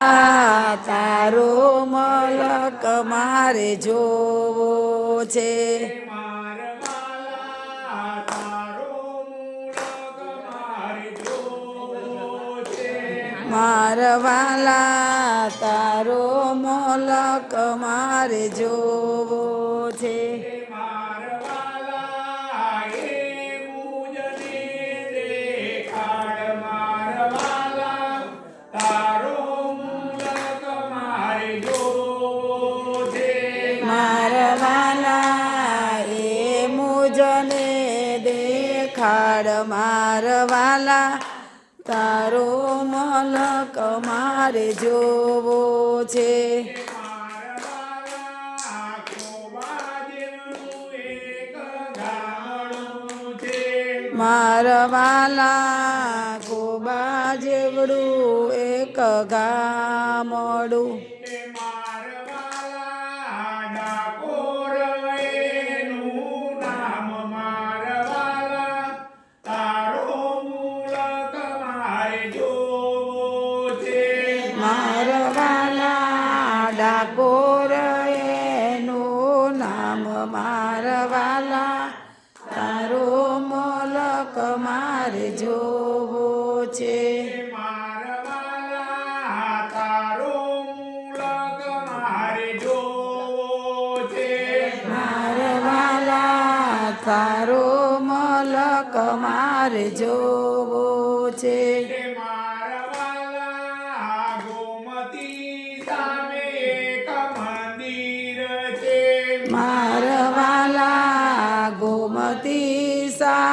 તારો મલક મારે જોવો છે. મારવાલા તારો મલક મારે જોવો છે. લાડ મારવાલા તારો મલક મારે જોવો છે. મારવાલા કોબા જેવડું એક ગામડું. ડાકોર એનું નામ મારવાલા. તારો મલક માર જોવો છે. તારો મલક મારે જોવો છે.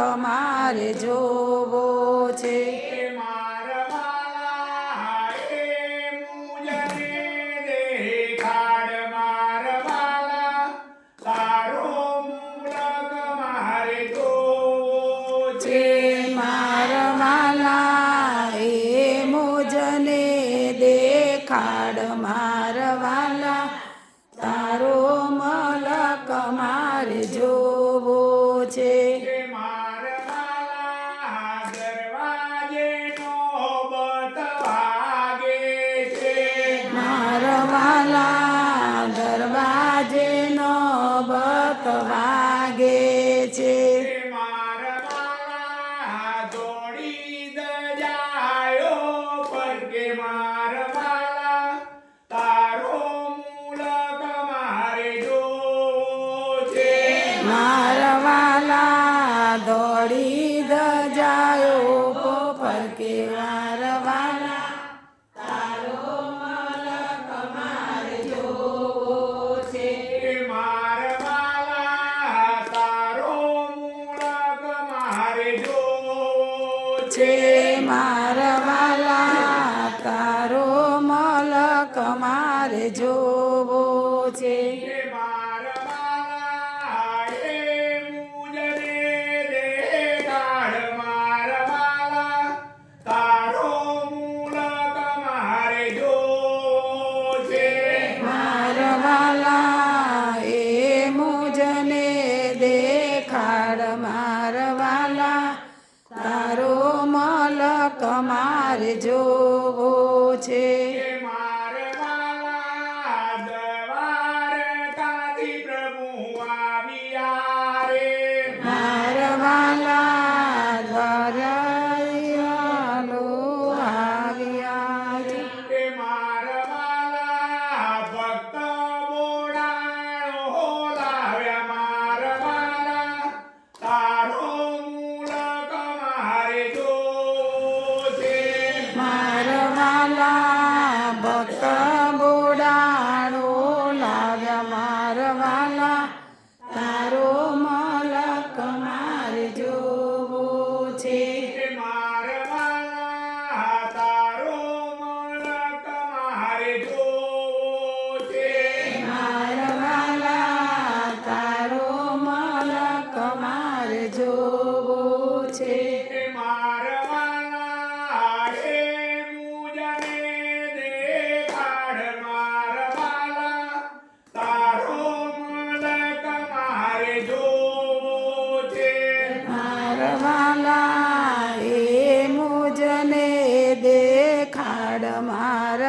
તમારે જોવો છે. ખાડ મારવાલા તારો મલક મારે વાગે છે. છે મારવાલા તારો મલક મારે જો મારે જોવો છે. காடமாற